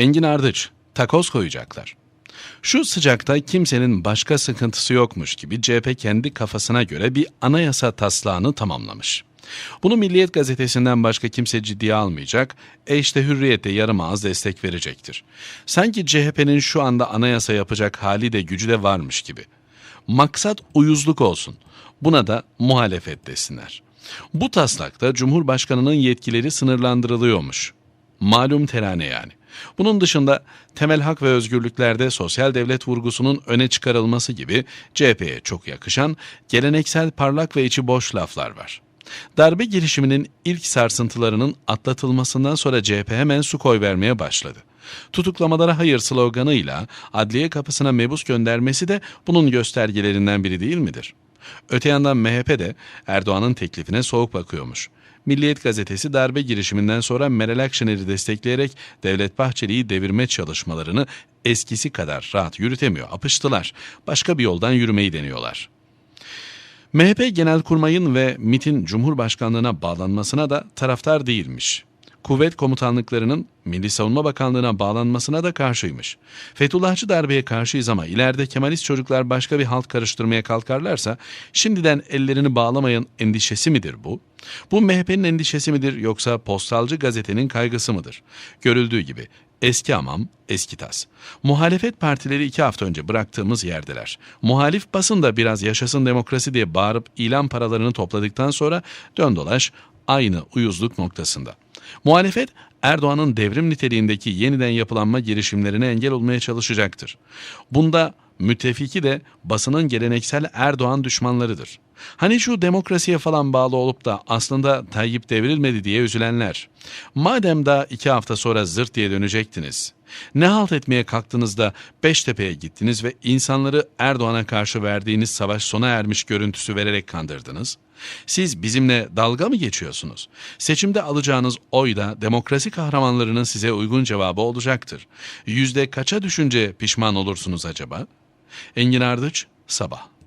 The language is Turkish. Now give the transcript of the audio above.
Engin Ardıç, takoz koyacaklar. Şu sıcakta kimsenin başka sıkıntısı yokmuş gibi CHP kendi kafasına göre bir anayasa taslağını tamamlamış. Bunu Milliyet gazetesinden başka kimse ciddiye almayacak, e işte hürriyete yarım ağız destek verecektir. Sanki CHP'nin şu anda anayasa yapacak hali de gücü de varmış gibi. Maksat uyuzluk olsun. Buna da muhalefet desinler. Bu taslakta Cumhurbaşkanı'nın yetkileri sınırlandırılıyormuş. Malum terane yani. Bunun dışında temel hak ve özgürlüklerde sosyal devlet vurgusunun öne çıkarılması gibi CHP'ye çok yakışan geleneksel parlak ve içi boş laflar var. Darbe girişiminin ilk sarsıntılarının atlatılmasından sonra CHP hemen su koy vermeye başladı. Tutuklamalara hayır sloganıyla adliye kapısına mebus göndermesi de bunun göstergelerinden biri değil midir? Öte yandan MHP de Erdoğan'ın teklifine soğuk bakıyormuş. Milliyet gazetesi darbe girişiminden sonra Meral Akşener'i destekleyerek Devlet Bahçeli'yi devirme çalışmalarını eskisi kadar rahat yürütemiyor. Apıştılar. Başka bir yoldan yürümeyi deniyorlar. MHP Genelkurmay'ın ve MIT'in Cumhurbaşkanlığına bağlanmasına da taraftar değilmiş. Kuvvet komutanlıklarının Milli Savunma Bakanlığı'na bağlanmasına da karşıymış. Fethullahçı darbeye karşıyız ama ileride Kemalist çocuklar başka bir halt karıştırmaya kalkarlarsa şimdiden ellerini bağlamayan endişesi midir bu? Bu MHP'nin endişesi midir yoksa postalcı gazetenin kaygısı mıdır? Görüldüğü gibi Eski amam, eski tas. Muhalefet partileri iki hafta önce bıraktığımız yerdeler. Muhalif basın da biraz yaşasın demokrasi diye bağırıp ilan paralarını topladıktan sonra dön dolaş aynı uyuzluk noktasında. Muhalefet Erdoğan'ın devrim niteliğindeki yeniden yapılanma girişimlerine engel olmaya çalışacaktır. Bunda müttefiki de basının geleneksel Erdoğan düşmanlarıdır. Hani şu demokrasiye falan bağlı olup da aslında Tayyip devrilmedi diye üzülenler. Madem daha iki hafta sonra zırt diye dönecektiniz. Ne halt etmeye kalktınız da Beştepe'ye gittiniz ve insanları Erdoğan'a karşı verdiğiniz savaş sona ermiş görüntüsü vererek kandırdınız? Siz bizimle dalga mı geçiyorsunuz? Seçimde alacağınız oy da demokrasi kahramanlarının size uygun cevabı olacaktır. Yüzde kaça düşünce pişman olursunuz acaba? Engin Ardıç, Sabah